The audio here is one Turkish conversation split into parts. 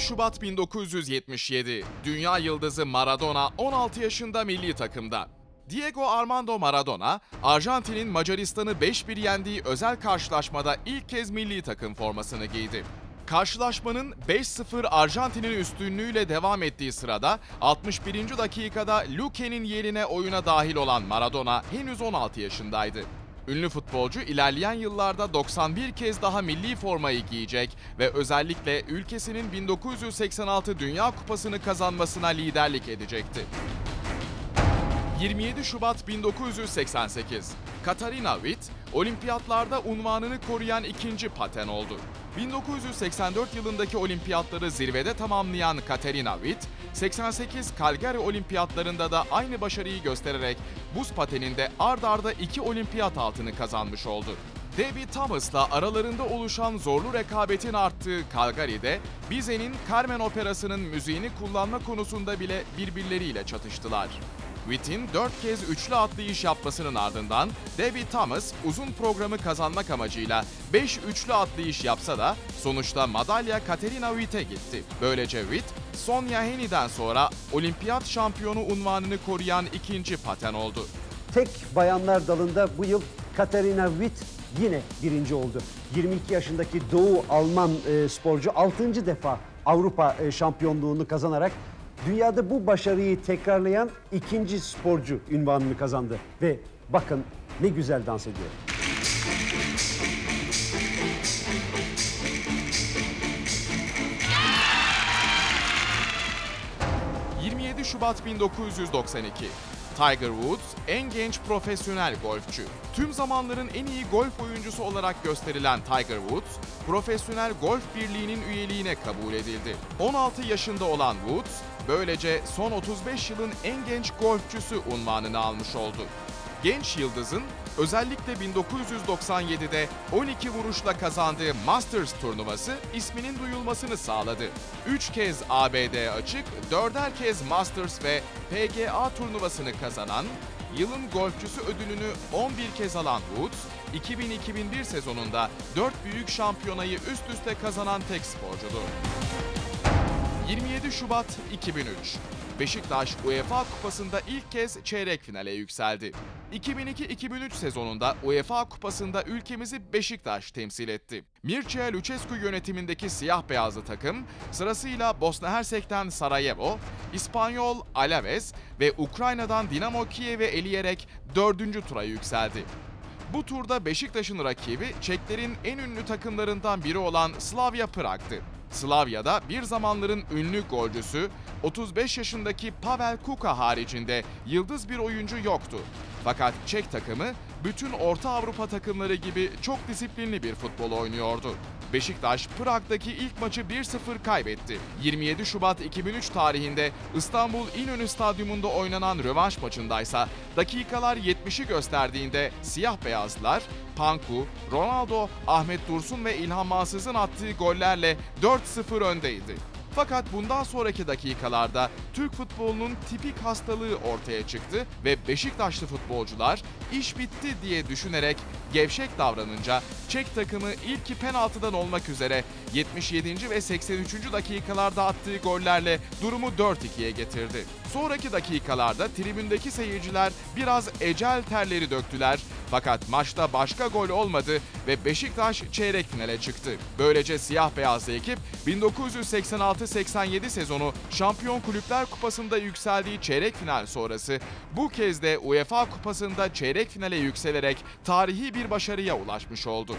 27 Şubat 1977. Dünya yıldızı Maradona 16 yaşında milli takımda. Diego Armando Maradona, Arjantin'in Macaristan'ı 5-1 yendiği özel karşılaşmada ilk kez milli takım formasını giydi. Karşılaşmanın 5-0 Arjantin'in üstünlüğüyle devam ettiği sırada 61. dakikada Luque'nin yerine oyuna dahil olan Maradona henüz 16 yaşındaydı. Ünlü futbolcu ilerleyen yıllarda 91 kez daha milli formayı giyecek ve özellikle ülkesinin 1986 Dünya Kupası'nı kazanmasına liderlik edecekti. 27 Şubat 1988. Katarina Witt, olimpiyatlarda unvanını koruyan ikinci paten oldu. 1984 yılındaki olimpiyatları zirvede tamamlayan Katarina Witt, 88 Calgary olimpiyatlarında da aynı başarıyı göstererek buz pateninde ard arda iki olimpiyat altını kazanmış oldu. Debbie Thomas'la aralarında oluşan zorlu rekabetin arttığı Calgary'de Bizet'in Carmen Operası'nın müziğini kullanma konusunda bile birbirleriyle çatıştılar. Witt'in 4 kez üçlü atlayış yapmasının ardından Debbie Thomas uzun programı kazanmak amacıyla 5 üçlü atlayış yapsa da sonuçta madalya Katerina Witt'e gitti. Böylece Witt, Sonia Heney'den sonra olimpiyat şampiyonu unvanını koruyan ikinci paten oldu. Tek bayanlar dalında bu yıl Katarina Witt yine birinci oldu. 22 yaşındaki Doğu Alman e, sporcu 6. defa Avrupa e, şampiyonluğunu kazanarak dünyada bu başarıyı tekrarlayan ikinci sporcu ünvanını kazandı. Ve bakın ne güzel dans ediyor. 27 Şubat 1992. Tiger Woods en genç profesyonel golfçü. Tüm zamanların en iyi golf oyuncusu olarak gösterilen Tiger Woods, Profesyonel Golf Birliği'nin üyeliğine kabul edildi. 16 yaşında olan Woods, böylece son 35 yılın en genç golfçüsü unvanını almış oldu. Genç yıldızın özellikle 1997'de 12 vuruşla kazandığı Masters turnuvası isminin duyulmasını sağladı. 3 kez ABD açık, 4'er kez Masters ve PGA turnuvasını kazanan, yılın golfçüsü ödülünü 11 kez alan Woods, 2000-2001 sezonunda 4 büyük şampiyonayı üst üste kazanan tek sporcudur. 27 Şubat 2003. Beşiktaş UEFA Kupası'nda ilk kez çeyrek finale yükseldi. 2002-2003 sezonunda UEFA Kupası'nda ülkemizi Beşiktaş temsil etti. Mircea Lucescu yönetimindeki siyah beyazlı takım sırasıyla Bosna Hersek'ten Sarajevo, İspanyol Alaves ve Ukrayna'dan Dinamo Kiev'e eleyerek dördüncü tura yükseldi. Bu turda Beşiktaş'ın rakibi Çeklerin en ünlü takımlarından biri olan Slavia Prag'tı. Slavya'da bir zamanların ünlü golcüsü 35 yaşındaki Pavel Kuka haricinde yıldız bir oyuncu yoktu. Fakat Çek takımı bütün Orta Avrupa takımları gibi çok disiplinli bir futbol oynuyordu. Beşiktaş Prag'daki ilk maçı 1-0 kaybetti. 27 Şubat 2003 tarihinde İstanbul İnönü Stadyumunda oynanan rövanş maçındaysa dakikalar 70'i gösterdiğinde siyah beyazlılar Panku, Ronaldo, Ahmet Dursun ve İlhan Mansız'ın attığı gollerle 4-0 öndeydi. Fakat bundan sonraki dakikalarda Türk futbolunun tipik hastalığı ortaya çıktı ve Beşiktaşlı futbolcular iş bitti diye düşünerek gevşek davranınca Çek takımı ilk penaltıdan olmak üzere 77. ve 83. dakikalarda attığı gollerle durumu 4-2'ye getirdi. Sonraki dakikalarda tribündeki seyirciler biraz ecel terleri döktüler fakat maçta başka gol olmadı ve Beşiktaş çeyrek finale çıktı. Böylece siyah beyazlı ekip 1986-87 sezonu Şampiyon Kulüpler Kupası'nda yükseldiği çeyrek final sonrası bu kez de UEFA Kupası'nda çeyrek finale yükselerek tarihi bir başarıya ulaşmış oldu.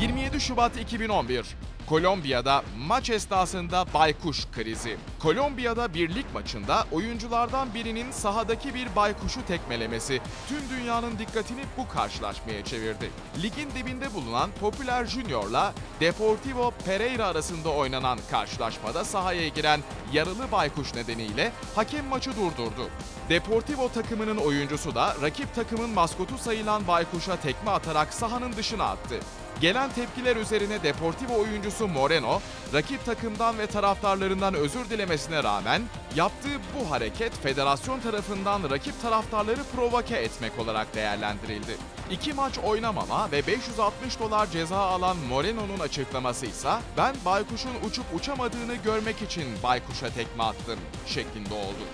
27 Şubat 2011 Kolombiya'da maç esnasında baykuş krizi. Kolombiya'da bir lig maçında oyunculardan birinin sahadaki bir baykuşu tekmelemesi tüm dünyanın dikkatini bu karşılaşmaya çevirdi. Ligin dibinde bulunan Popular Junior'la Deportivo Pereira arasında oynanan karşılaşmada sahaya giren yaralı baykuş nedeniyle hakem maçı durdurdu. Deportivo takımının oyuncusu da rakip takımın maskotu sayılan baykuşa tekme atarak sahanın dışına attı. Gelen tepkiler üzerine Deportivo oyuncusu Moreno, rakip takımdan ve taraftarlarından özür dilemesine rağmen yaptığı bu hareket federasyon tarafından rakip taraftarları provoke etmek olarak değerlendirildi. İki maç oynamama ve 560 dolar ceza alan Moreno'nun açıklaması ise ben baykuşun uçup uçamadığını görmek için baykuşa tekme attım şeklinde oldu.